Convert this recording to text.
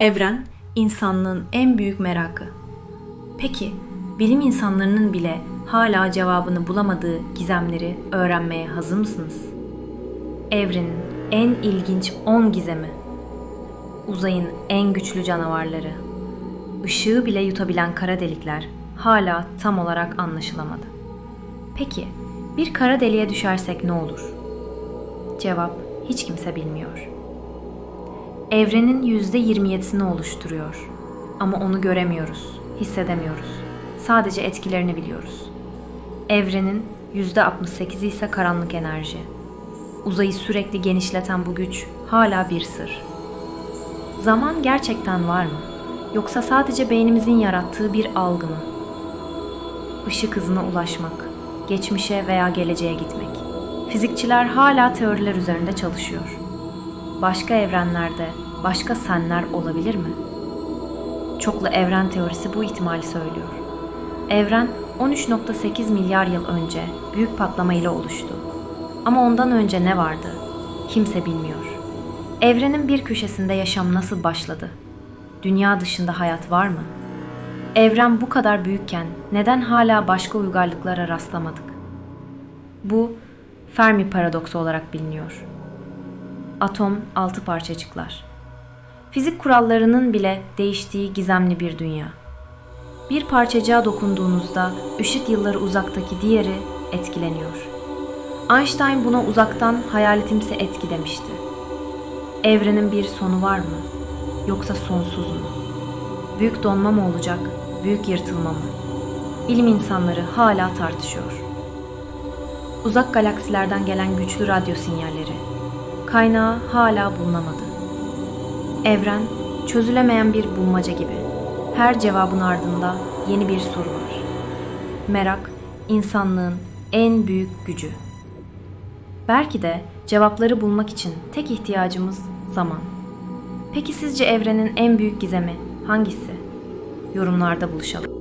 Evren, insanlığın en büyük merakı. Peki, bilim insanlarının bile hala cevabını bulamadığı gizemleri öğrenmeye hazır mısınız? Evrenin en ilginç 10 gizemi. Uzayın en güçlü canavarları. Işığı bile yutabilen kara delikler hala tam olarak anlaşılamadı. Peki, bir kara deliğe düşersek ne olur? Cevap hiç kimse bilmiyor. Evrenin %27'sini oluşturuyor. Ama onu göremiyoruz, hissedemiyoruz. Sadece etkilerini biliyoruz. Evrenin %68'i ise karanlık enerji. Uzayı sürekli genişleten bu güç hala bir sır. Zaman gerçekten var mı? Yoksa sadece beynimizin yarattığı bir algı mı? Işık hızına ulaşmak, geçmişe veya geleceğe gitmek. Fizikçiler hala teoriler üzerinde çalışıyor başka evrenlerde başka senler olabilir mi? Çoklu evren teorisi bu ihtimali söylüyor. Evren 13.8 milyar yıl önce büyük patlama ile oluştu. Ama ondan önce ne vardı? Kimse bilmiyor. Evrenin bir köşesinde yaşam nasıl başladı? Dünya dışında hayat var mı? Evren bu kadar büyükken neden hala başka uygarlıklara rastlamadık? Bu Fermi paradoksu olarak biliniyor atom altı parçacıklar. Fizik kurallarının bile değiştiği gizemli bir dünya. Bir parçacığa dokunduğunuzda ışık yılları uzaktaki diğeri etkileniyor. Einstein buna uzaktan hayaletimsi etki demişti. Evrenin bir sonu var mı? Yoksa sonsuz mu? Büyük donma mı olacak, büyük yırtılma mı? Bilim insanları hala tartışıyor. Uzak galaksilerden gelen güçlü radyo sinyalleri, kaynağı hala bulunamadı. Evren çözülemeyen bir bulmaca gibi. Her cevabın ardında yeni bir soru var. Merak insanlığın en büyük gücü. Belki de cevapları bulmak için tek ihtiyacımız zaman. Peki sizce evrenin en büyük gizemi hangisi? Yorumlarda buluşalım.